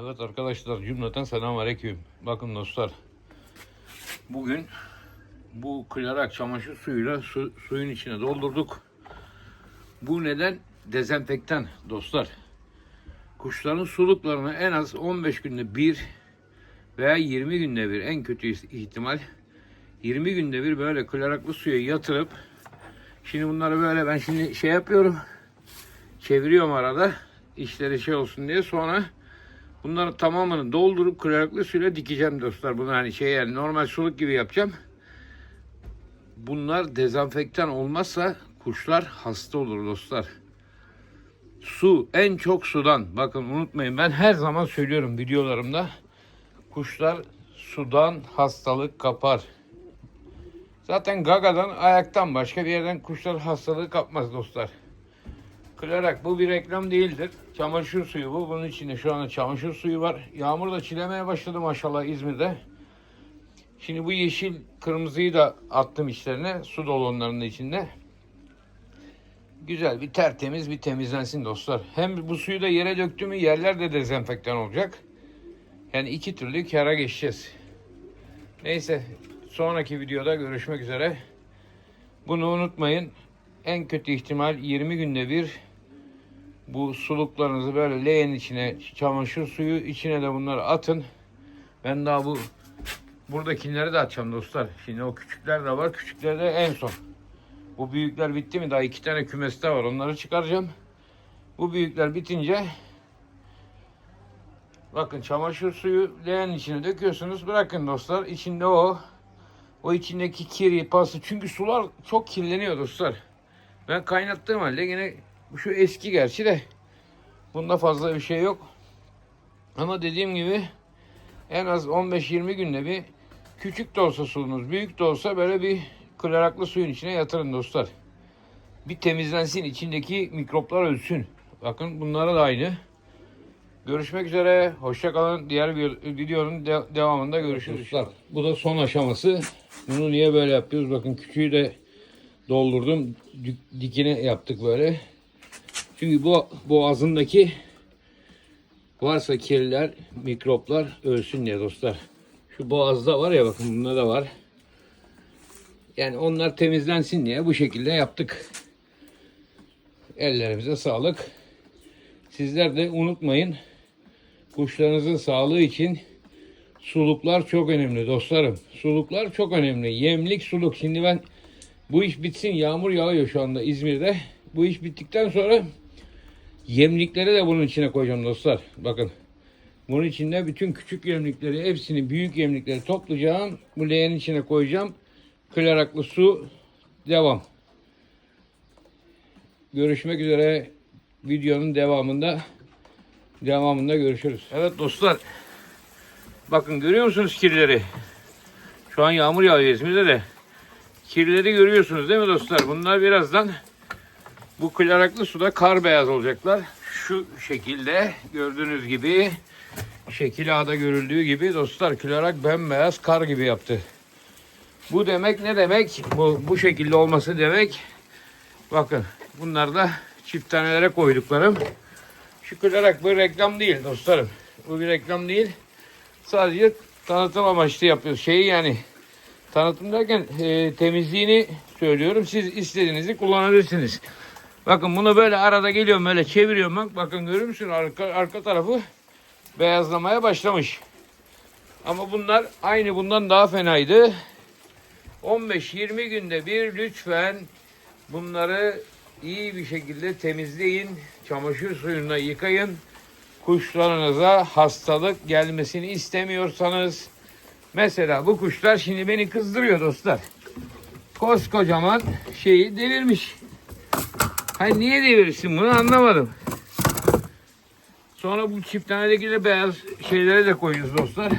Evet arkadaşlar cümleten selamünaleyküm. Bakın dostlar. Bugün bu klarak çamaşır suyuyla su, suyun içine doldurduk. Bu neden? Dezenfektan dostlar. Kuşların suluklarını en az 15 günde bir veya 20 günde bir en kötü ihtimal 20 günde bir böyle kloraklı suya yatırıp şimdi bunları böyle ben şimdi şey yapıyorum çeviriyorum arada işleri şey olsun diye sonra bunları tamamını doldurup kloraklı suyla dikeceğim dostlar. Bunu hani şey yani normal suluk gibi yapacağım. Bunlar dezenfektan olmazsa kuşlar hasta olur dostlar. Su en çok sudan. Bakın unutmayın ben her zaman söylüyorum videolarımda. Kuşlar sudan hastalık kapar. Zaten gagadan ayaktan başka bir yerden kuşlar hastalığı kapmaz dostlar. Klorak bu bir reklam değildir. Çamaşır suyu bu. Bunun içinde şu anda çamaşır suyu var. Yağmur da çilemeye başladı maşallah İzmir'de. Şimdi bu yeşil kırmızıyı da attım içlerine. Su dolu onların içinde. Güzel bir tertemiz bir temizlensin dostlar. Hem bu suyu da yere döktü yerler de dezenfektan olacak. Yani iki türlü kara geçeceğiz. Neyse sonraki videoda görüşmek üzere. Bunu unutmayın. En kötü ihtimal 20 günde bir bu suluklarınızı böyle leğen içine çamaşır suyu içine de bunları atın. Ben daha bu buradakileri de atacağım dostlar. Şimdi o küçükler de var. Küçükler de en son. Bu büyükler bitti mi? Daha iki tane kümeste var. Onları çıkaracağım. Bu büyükler bitince bakın çamaşır suyu leğen içine döküyorsunuz. Bırakın dostlar. İçinde o o içindeki kiri, pası. Çünkü sular çok kirleniyor dostlar. Ben kaynattığım halde yine şu eski gerçi de bunda fazla bir şey yok. Ama dediğim gibi en az 15-20 günde bir küçük de olsa suyunuz, büyük de olsa böyle bir kloraklı suyun içine yatırın dostlar. Bir temizlensin, içindeki mikroplar ölsün. Bakın bunlara da aynı. Görüşmek üzere. Hoşça kalın. Diğer bir videonun de- devamında görüşürüz. Dostlar, bu da son aşaması. Bunu niye böyle yapıyoruz? Bakın küçüğü de doldurdum. Dikine yaptık böyle. Çünkü bu boğazındaki varsa kirliler, mikroplar ölsün diye dostlar. Şu boğazda var ya bakın bunda da var. Yani onlar temizlensin diye bu şekilde yaptık. Ellerimize sağlık. Sizler de unutmayın. Kuşlarınızın sağlığı için suluklar çok önemli dostlarım. Suluklar çok önemli. Yemlik suluk. Şimdi ben bu iş bitsin. Yağmur yağıyor şu anda İzmir'de. Bu iş bittikten sonra yemlikleri de bunun içine koyacağım dostlar. Bakın. Bunun içinde bütün küçük yemlikleri, hepsini büyük yemlikleri toplayacağım. Bu leğenin içine koyacağım. Kloraklı su devam. Görüşmek üzere. Videonun devamında devamında görüşürüz. Evet dostlar. Bakın görüyor musunuz kirleri? Şu an yağmur yağıyor İzmir'de de. Kirleri görüyorsunuz değil mi dostlar? Bunlar birazdan bu kloraklı suda kar beyaz olacaklar. Şu şekilde gördüğünüz gibi şekil A'da görüldüğü gibi dostlar klorak bembeyaz kar gibi yaptı. Bu demek ne demek? Bu, bu şekilde olması demek. Bakın bunlar da çift tanelere koyduklarım. Şu klorak bu reklam değil dostlarım. Bu bir reklam değil. Sadece tanıtım amaçlı yapıyoruz. Şeyi yani tanıtım derken e, temizliğini söylüyorum. Siz istediğinizi kullanabilirsiniz. Bakın bunu böyle arada geliyorum böyle çeviriyorum bak. Bakın görüyor musun arka, arka tarafı beyazlamaya başlamış. Ama bunlar aynı bundan daha fenaydı. 15-20 günde bir lütfen bunları iyi bir şekilde temizleyin. Çamaşır suyunda yıkayın. Kuşlarınıza hastalık gelmesini istemiyorsanız mesela bu kuşlar şimdi beni kızdırıyor dostlar. Koskocaman şeyi devirmiş. Hayır niye devirsin bunu anlamadım. Sonra bu çift tanedeki de beyaz şeyleri de koyuyoruz dostlar.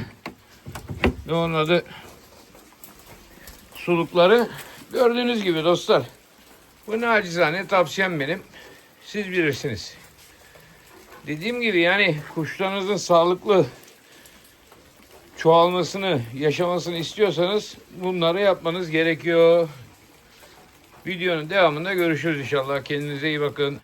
Ne onun adı? Sulukları. Gördüğünüz gibi dostlar. Bu nacizane tavsiyem benim. Siz bilirsiniz. Dediğim gibi yani kuşlarınızın sağlıklı çoğalmasını, yaşamasını istiyorsanız bunları yapmanız gerekiyor. Videonun devamında görüşürüz inşallah. Kendinize iyi bakın.